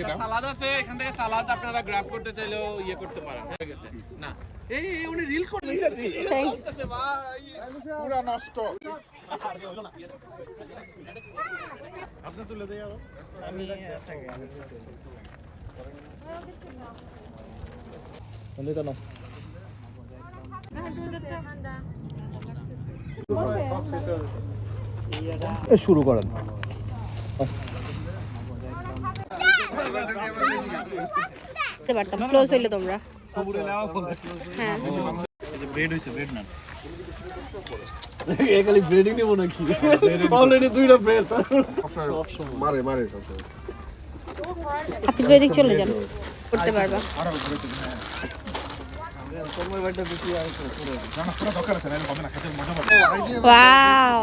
আন্টিকে দাও। সালাদ আছে এখান থেকে সালাদ আপনারা গ্র্যাব করতে চাইলেও ইয়ে করতে পারেন। হয়ে গেছে। না। এই উনি রিল করে থ্যাঙ্কস পুরা নষ্ট। আপনি তুলে দিয়ে যাব শুরু করেন। পারতাম। ক্লোজ হইলে তোমরা। হ্যাঁ। খালি ব্রেডিং নেব নাকি? অলরেডি দুইটা ব্রেড মারে মারে হাফিজ ভাই দিক চলে যান। করতে পারবা। না ওয়াও